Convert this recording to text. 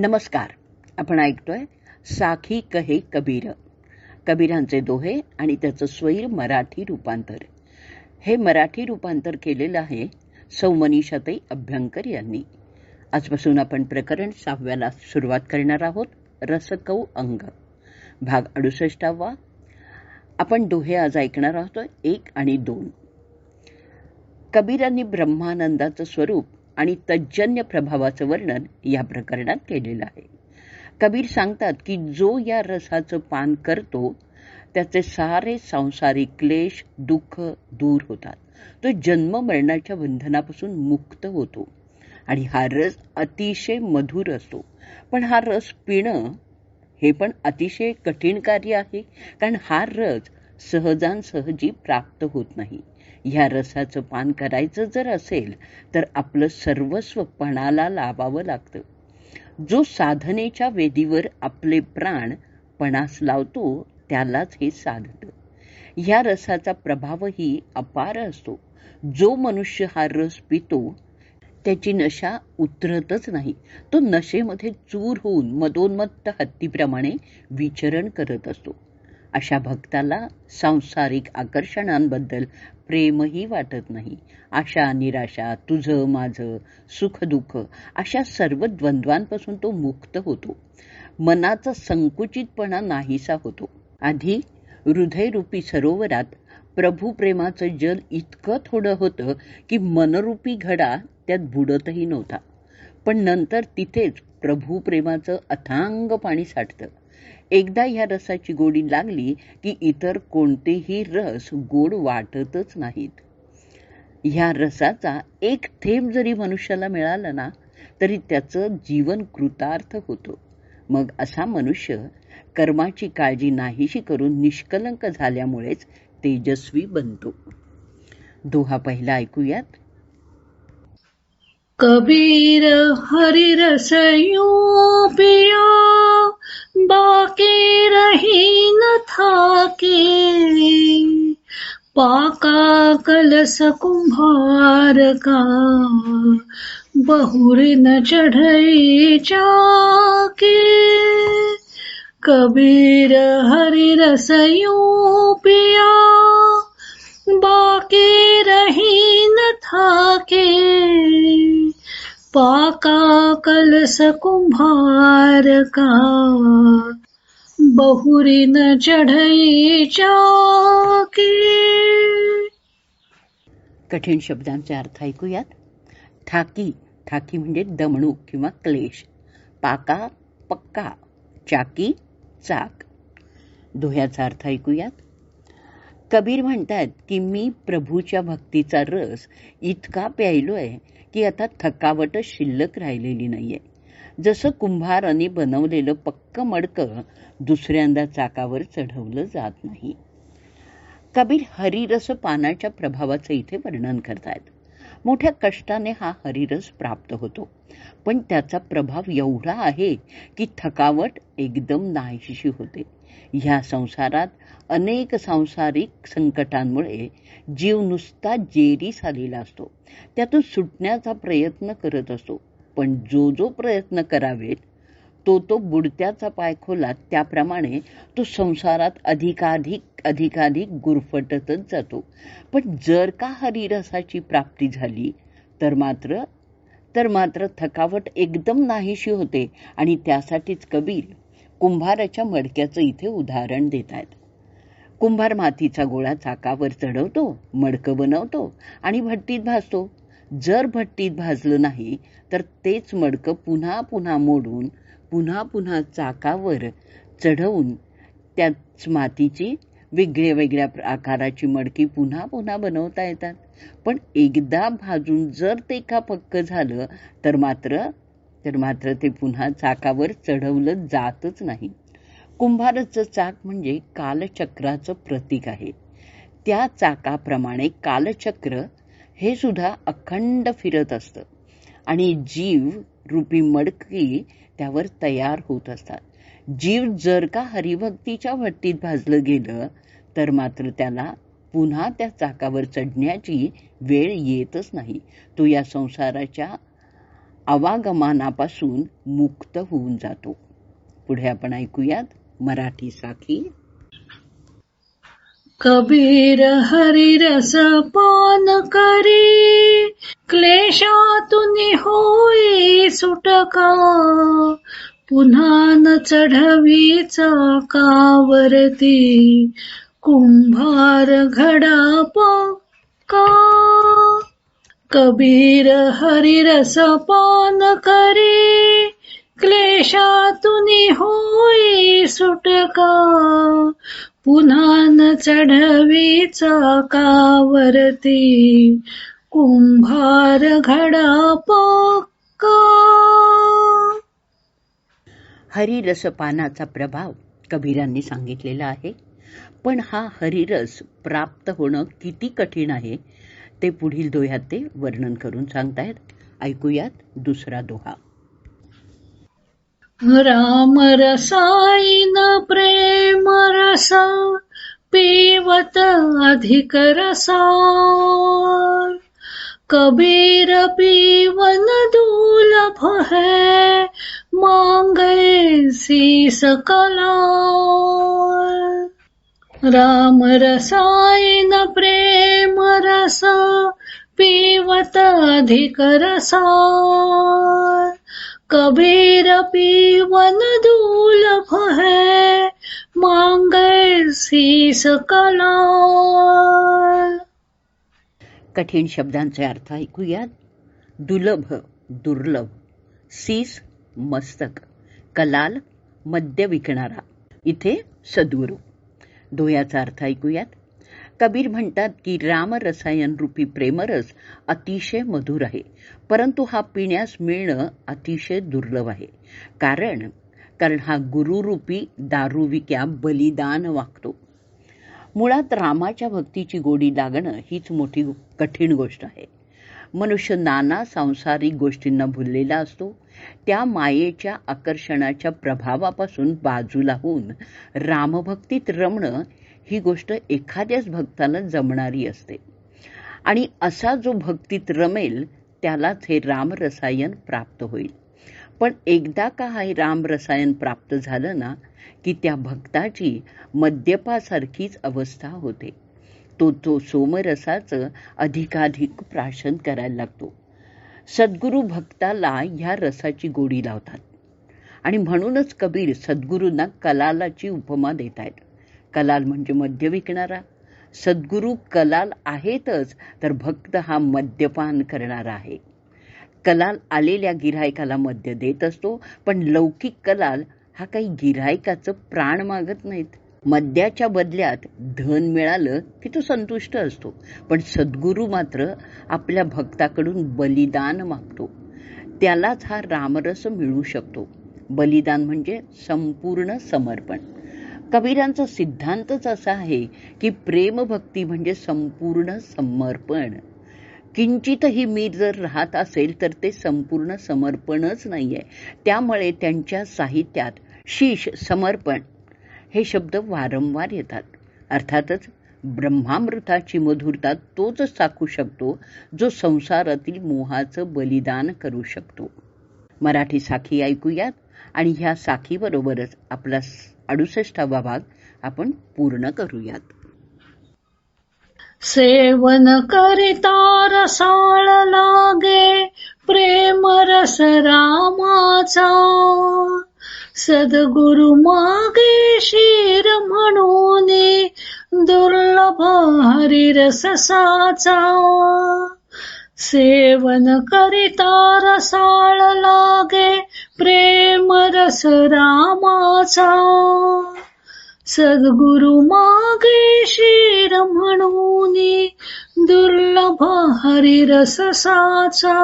नमस्कार. आपण ऐकतोय साखी कहे कबीर. कबीरांचे दोहे आणि त्याचं स्वैर मराठी रूपांतर. हे मराठी रूपांतर केलेलं आहे सौमनीषाताई अभ्यंकर यांनी. आजपासून आपण प्रकरण सहाव्याला सुरुवात करणार आहोत रसकौ अंग. भाग अडुसष्टावा. आपण दोहे आज ऐकणार आहोत एक आणि दोन. कबीरांनी ब्रह्मानंदाचं स्वरूप आणि तज्जन्य प्रभावाचं वर्णन या प्रकरणात केलेलं आहे. कबीर सांगतात की जो या रसाचं पान करतो त्याचे सारे सांसारिक क्लेश दुःख दूर होतात. तो जन्म मरणाच्या बंधनापासून मुक्त होतो आणि हा रस अतिशय मधुर असतो. पण हा रस पिणं हे पण अतिशय कठीण कार्य आहे कारण हा रस सहजांसहजी प्राप्त होत नाही. ह्या रसाचं पान करायचं जर असेल तर आपलं सर्वस्व पणाला लावावं लागतं. जो साधनेच्या वेदीवर आपले प्राण पणास लावतो त्यालाच हे साधतं. ह्या रसाचा प्रभावही अपार असतो. जो मनुष्य हा रस पितो त्याची नशा उतरतच नाही. तो नशेमध्ये चूर होऊन मदोन्मत्त हत्तीप्रमाणे विचरण करत असतो. अशा भक्ताला सांसारिक आकर्षणांबद्दल प्रेमही वाटत नाही. आशा निराशा तुझं माझं सुख दुःख अशा सर्व द्वंद्वांपासून तो मुक्त होतो. मनाचा संकुचितपणा नाहीसा होतो. आधी हृदयरूपी सरोवरात प्रभुप्रेमाचं जल इतकं थोडं होतं की मनरूपी घडा त्यात बुडतही नव्हता. पण नंतर तिथेच प्रभुप्रेमाचं अथांग पाणी साठतं. एकदा ह्या रसाची गोडी लागली की इतर कोणतेही रस गोड वाटतच नाहीत. ह्या रसाचा एक थेंब जरी मनुष्याला मिळाला ना तरी त्याचं जीवन कृतार्थ होतो. मग असा मनुष्य कर्माची काळजी नाहीशी करून निष्कलंक झाल्यामुळेच तेजस्वी बनतो. दोहा पहिला ऐकूयात. कबीर हरिरसयो पिया बाकी रही न था के पाका कलस कुंभार का। बहुर न चढ़ई जाके कबीर हरि रसयो पिया। बाकी रही न था के का कलस कुंभार का? बहुरी न चढई चाके. कठीण शब्दांचे अर्थ ऐकूयात. ठाकी ठाकी म्हणजे दमणूक किंवा क्लेश. पाका पक्का. चाकी चाक. दोह्याचा अर्थ ऐकूयात. कबीर म्हणतात की मी प्रभूच्या भक्तीचा रस इतका प्यायलोय की आता थकावटच शिल्लक राहिलेली नाहीये. जसं कुंभाराने बनवलेलं पक्क मडकं दुसऱ्यांदा चाकावर चढवलं जात नाही. कबीर हरिरस पानाच्या प्रभावाचं इथे वर्णन करतायत. मोठ्या कष्टाने हा हरिरस प्राप्त होतो. पण त्याचा प्रभाव एवढा आहे की थकावट एकदम नाहीशी होते. ह्या संसारात अनेक सांसारिक संकटांमुळे जीव नुसता जेरीस आलेला असतो. त्यातून सुटण्याचा प्रयत्न करत असतो. पण जो जो प्रयत्न करावेत तो तो बुडत्याचा पाय खोला त्याप्रमाणे तो संसारात अधिकाधिक अधिकाधिक गुरफटतच जातो. पण जर का हरिरसाची प्राप्ती झाली तर मात्र तर मात्र थकावट एकदम नाहीशी होते आणि त्यासाठीच कबीर कुंभाराच्या मडक्याचं इथे उदाहरण देत आहेत कुंभार मातीचा गोळा चाकावर चढवतो मडकं बनवतो आणि भट्टीत भाजतो. जर भट्टीत भाजलं नाही तर तेच मडकं पुन्हा पुन्हा मोडून पुन्हा पुन्हा चाकावर चढवून त्याच मातीची वेगळ्या वेगळ्या आकाराची मडकी पुन्हा पुन्हा बनवता येतात. पण एकदा भाजून जर ते का पक्क झालं तर मात्र तर मात्र ते पुन्हा चाकावर चढवलं जातच नाही. कुंभाराचं चाक म्हणजे कालचक्राचं प्रतीक आहे. त्या चाकाप्रमाणे कालचक्र हे सुद्धा अखंड फिरत असतं. आणि जीव रूपी मडकी त्यावर तयार होत असतात. जीव जर का हरिभक्तीच्या भट्टीत भाजलं गेलं तर मात्र त्याला पुन्हा त्या चाकावर चढण्याची वेळ येतच नाही. तो या संसाराच्या आवागमनापासून मुक्त होऊन जातो. पुढे आपण ऐकूयात मराठी साखी. कबीर हरिरस पान करी क्लेशातून होई सुटका. पुन्हा न चढवीचा कावरती कुंभार घडा का. कबीर हरिरस पान करी क्लेशातून होई सुटका. पुन्हा न चढवीचा कावरती. कुंभार घडा पक्का. हरिरसपानाचा प्रभाव कबीरांनी सांगितलेला आहे. पण हा हरिरस प्राप्त होणं किती कठीण आहे ते पुढील दोह्यात ते वर्णन करून सांगतायत. ऐकूयात दुसरा दोहा. राम रसायन प्रेम रस पिवत अधिक रसा. कबीर पीवन दुलभ है मांगे शीस कला राम रसायन प्रेम रस पिवत अधिक रसा. कबीर पीवन दुलभ है मांगे शीस कला कठीण शब्दांचे अर्थ ऐकूयात. दुर्लभ दुर्लभ सीस मस्तक कलाल मद्य विकणारा. इथे सद्गुरू. दोयाचा अर्थ ऐकूयात. कबीर म्हणतात की रामरसायन रूपी प्रेमरस अतिशय मधुर आहे. परंतु हा पिण्यास मिळणं अतिशय दुर्लभ आहे. कारण कारण हा गुरुरूपी दारुविक्या बलिदान वागतो. मुळात रामाच्या भक्तीची गोडी लागणं हीच मोठी कठीण गोष्ट आहे. मनुष्य नाना सांसारिक गोष्टींना भुललेला असतो. त्या मायेच्या आकर्षणाच्या प्रभावापासून बाजूला होऊन रामभक्तीत रमणं ही गोष्ट एखाद्याच भक्तानं जमणारी असते. आणि असा जो भक्तीत रमेल त्यालाच हे रामरसायन प्राप्त होईल. पण एकदा का हे रामरसायन प्राप्त झालं ना की त्या भक्ताची मद्यपासारखीच अवस्था होते. तो तो सोमरसाचं अधिकाधिक प्राशन करायला लागतो. सद्गुरू भक्ताला ह्या रसाची गोडी लावतात. आणि म्हणूनच कबीर सद्गुरूंना कलालाची उपमा देत आहेत कलाल म्हणजे मद्य विकणारा. सद्गुरू कलाल आहेतच तर भक्त हा मद्यपान करणारा आहे. कलाल आलेल्या गिरायकाला मद्य देत असतो पण लौकिक कलाल हा काही गिरायकाचं प्राण मागत नाहीत. मद्याच्या बदल्यात धन मिळालं की तो संतुष्ट असतो पण सद्गुरू मात्र आपल्या भक्ताकडून बलिदान मागतो. त्यालाच हा रामरस मिळू शकतो. बलिदान म्हणजे संपूर्ण समर्पण. कबीरांचा सिद्धांतच असा आहे की प्रेमभक्ती म्हणजे संपूर्ण समर्पण. किंचितही मी जर राहत असेल तर ते संपूर्ण समर्पणच नाही आहे त्यामुळे त्यांच्या साहित्यात शीश समर्पण हे शब्द वारंवार येतात. अर्थातच ब्रह्मामृताची मधुरता तोच साकू शकतो जो संसारातील मोहाचं बलिदान करू शकतो. मराठी साखी ऐकूयात आणि ह्या साखीबरोबरच आपला अडुसष्टावा भाग आपण पूर्ण करूयात. सेवन करिता रसाळ लागे प्रेम रस रामाचा. सद्गुरु मागे शिर म्हणून दुर्लभ हरिरसाचा सेवन करिता रसाळ लागे प्रेम रस रामाचा सद्गुरु मागे शिर म्हणून दुर्लभ हरिरसाचा